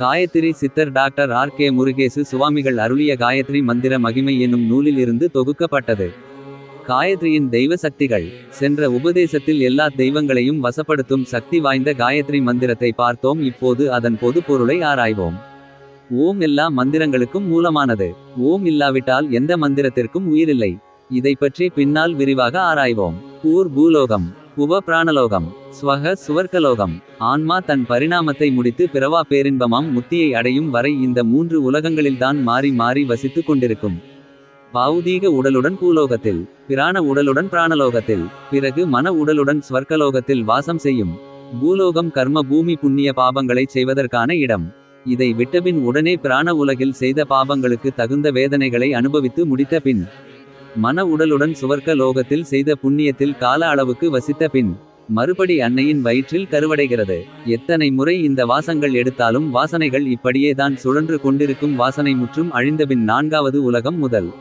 காயத்ரி சித்தர் doctor R K Murugesu சுவாமிகள் அருளிய காயத்ரி மந்திர மகிமை என்னும் நூலில் இருந்து தொகுக்கப்பட்டது. காயத்ரியின் தெய்வ சக்திகள் சென்ற உபதேசத்தில் எல்லா தெய்வங்களையும் வசப்படுத்தும் சக்தி வாய்ந்த காயத்ரி மந்திரத்தை பார்த்தோம். இப்போது அதன் பொது பொருளை ஆராய்வோம். ஓம் எல்லா மந்திரங்களுக்கும் மூலமானது. ஓம் இல்லாவிட்டால் எந்த மந்திரத்திற்கும் உயிரில்லை. இதை பற்றி பின்னால் விரிவாக ஆராய்வோம். ஊர் பூலோகம். உப பிராணலோகம் ஸ்வக சுவர்க்கலோகம். ஆன்மா தன் பரிணாமத்தை முடித்து பிறவா பேரின்பமாம் முத்தியை அடையும் வரை இந்த மூன்று உலகங்களில்தான் மாறி மாறி வசித்துக் கொண்டிருக்கும். பௌதீக உடலுடன் பூலோகத்தில் பிராண உடலுடன் பிராணலோகத்தில் பிறகு மன உடலுடன் ஸ்வர்க்கலோகத்தில் வாசம் செய்யும். பூலோகம் கர்ம பூமி புண்ணிய பாபங்களை செய்வதற்கான இடம். இதை விட்டபின் உடனே பிராண உலகில் செய்த பாபங்களுக்கு தகுந்த வேதனைகளை அனுபவித்து முடித்த பின் மன உடலுடன் சுவர்க்க லோகத்தில் செய்த புண்ணியத்தில் கால அளவுக்கு வசித்த பின் மறுபடி அன்னையின் வயிற்றில் கருவடைகிறது. எத்தனை முறை இந்த வாசங்கள் எடுத்தாலும் வாசனைகள் இப்படியே தான் சுழன்று கொண்டிருக்கும் வாசனை முற்றும் அழிந்தபின் நான்காவது உலகம் முதல்.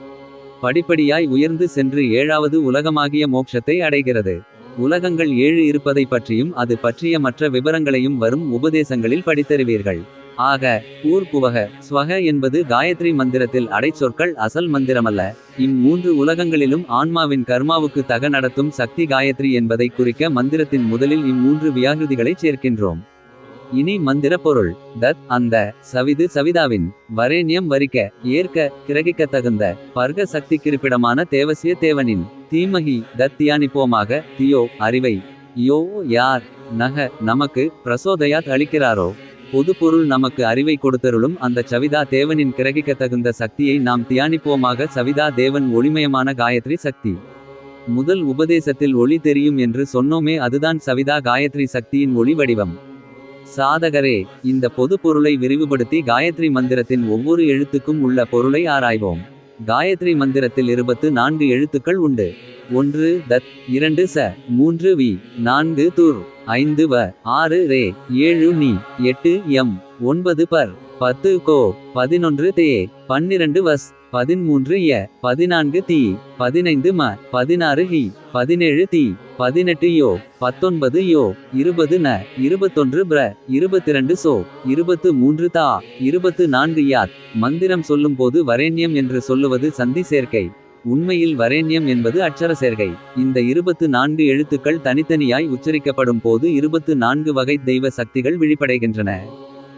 படிப்படியாய் உயர்ந்து சென்று ஏழாவது உலகமாகிய மோட்சத்தை அடைகிறது. உலகங்கள் ஏழு இருப்பதை பற்றியும் அது பற்றிய மற்ற விவரங்களையும் வரும் உபதேசங்களில் படித்தருவீர்கள். ஆக ஊர் புவக ஸ்வக என்பது காயத்ரி மந்திரத்தில் அடைச்சொற்கள் அசல் மந்திரமல்ல. இம்மூன்று உலகங்களிலும் ஆன்மாவின் கர்மாவுக்கு தக நடத்தும் சக்தி காயத்ரி என்பதை குறிக்க மந்திரத்தின் முதலில் இம்மூன்று வியாகிருதிகளை சேர்க்கின்றோம். இனி மந்திர பொருள் தத் அந்த சவிது சவிதாவின் வரேண்யம் வரிக்க ஏற்க கிரகிக்க தகுந்த பர்க சக்தி கிருப்பிடமான தேவசிய தேவனின் தீமகி தத்தியானிப்போமாக தியோ அறிவை யோ யார் நக நமக்கு பிரசோதயாத் அளிக்கிறாரோ. பொது பொருள் நமக்கு அறிவை கொடுத்தருளும் அந்த சவிதா தேவனின் கிரகிக்க தகுந்த சக்தியை நாம் தியானிப்போமாக சவிதா தேவன் ஒளிமயமான காயத்ரி சக்தி. முதல் உபதேசத்தில் ஒளி தெரியும் என்று சொன்னோமே அதுதான் சவிதா காயத்ரி சக்தியின் ஒளி வடிவம். சாதகரே இந்த பொது பொருளை விரிவுபடுத்தி காயத்ரி மந்திரத்தின் ஒவ்வொரு எழுத்துக்கும் உள்ள பொருளை ஆராய்வோம். காயத்ரி மந்திரத்தில் இருபத்து நான்கு எழுத்துக்கள் உண்டு. ஒன்று தத் இரண்டு ச மூன்று வி நான்கு துர் ஐந்து வ ஆறு ரே ஏழு நீ எட்டு எம் ஒன்பது பர் பத்து கோ பதினொன்று தே பன்னிரண்டு வஸ். பதிமூன்று ய பதினான்கு தி பதினைந்து ம பதினாறு ஹி பதினேழு தி பதினெட்டு யோ பத்தொன்பது யோ இருபது ந இருபத்தொன்று பிர இருபத்திரண்டு சோ இருபத்து மூன்று தா இருபத்து நான்கு யாத் மந்திரம் சொல்லும்போது வரேண்யம் என்று சொல்லுவது சந்தி சேர்க்கை. உண்மையில் வரேண்யம் என்பது அட்சர சேர்க்கை. இந்த இருபத்து நான்கு எழுத்துக்கள் தனித்தனியாய் உச்சரிக்கப்படும் போது இருபத்து நான்கு வகை தெய்வ சக்திகள் விழிப்படைகின்றன.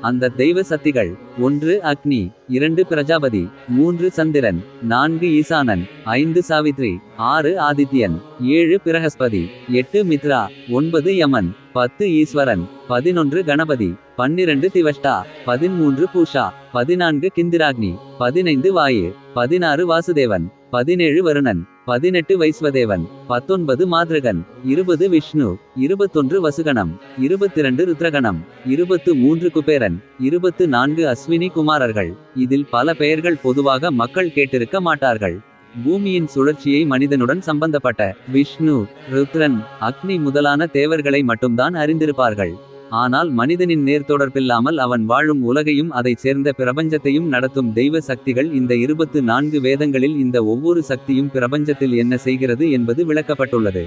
அந்த தெய்வ சக்திகள் ஒன்று அக்னி இரண்டு பிரஜாபதி மூன்று சந்திரன் நான்கு ஈசானன் ஐந்து சாவித்ரி ஆறு ஆதித்யன் ஏழு பிரகஸ்பதி எட்டு மித்ரா ஒன்பது யமன் பத்து ஈஸ்வரன் பதினொன்று கணபதி பன்னிரண்டு திவஷ்டா பதிமூன்று பூஷா பதினான்கு கிந்திராக்னி பதினைந்து வாயு பதினாறு வாசுதேவன் பதினேழு வருணன் பதினெட்டு வைஸ்வதேவன் பத்தொன்பது மாத்ருகன் இருபது விஷ்ணு இருபத்தொன்று வசுகணம் இருபத்திரண்டு ருத்ரகணம் இருபத்து மூன்று குபேரன் இருபத்து நான்கு அஸ்வினி குமாரர்கள். இதில் பல பெயர்கள் பொதுவாக மக்கள் கேட்டிருக்க மாட்டார்கள். பூமியின் சுழற்சியை மனிதனுடன் சம்பந்தப்பட்ட விஷ்ணு ருத்ரன் அக்னி முதலான தேவர்களை மட்டும்தான் அறிந்திருப்பார்கள். ஆனால் மனிதனின் நேர்தொடர்பில்லாமல் அவன் வாழும் உலகையும் அதைச் சேர்ந்த பிரபஞ்சத்தையும் நடத்தும் தெய்வ சக்திகள் இந்த இருபத்து நான்கு வேதங்களில் இந்த ஒவ்வொரு சக்தியும் பிரபஞ்சத்தில் என்ன செய்கிறது என்பது விளக்கப்பட்டுள்ளது.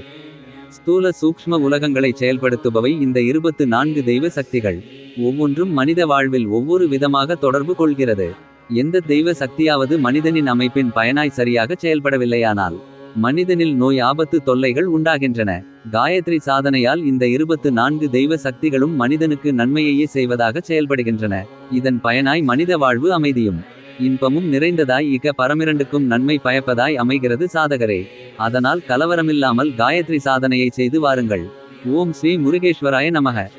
ஸ்தூல சூக்ஷ்ம உலகங்களை செயல்படுத்துபவை இந்த இருபத்து நான்கு தெய்வ சக்திகள். ஒவ்வொன்றும் மனித வாழ்வில் ஒவ்வொரு விதமாக தொடர்பு கொள்கிறது. எந்த தெய்வ சக்தியாவது மனிதனின் அமைப்பின் பயனாய் சரியாக செயல்படவில்லையானால் மனிதனில் நோய் ஆபத்து தொல்லைகள் உண்டாகின்றன. காயத்ரி சாதனையால் இந்த இருபத்து நான்கு தெய்வ சக்திகளும் மனிதனுக்கு நன்மையையே செய்வதாக செயல்படுகின்றன. இதன் பயனாய் மனித வாழ்வு அமைதியும் இன்பமும் நிறைந்ததாய் இக பரமிரண்டுக்கும் நன்மை பயப்பதாய் அமைகிறது சாதகரே. அதனால் கலவரமில்லாமல் காயத்ரி சாதனையை செய்து வாருங்கள். ஓம் ஸ்ரீ முருகேஸ்வராய நமக.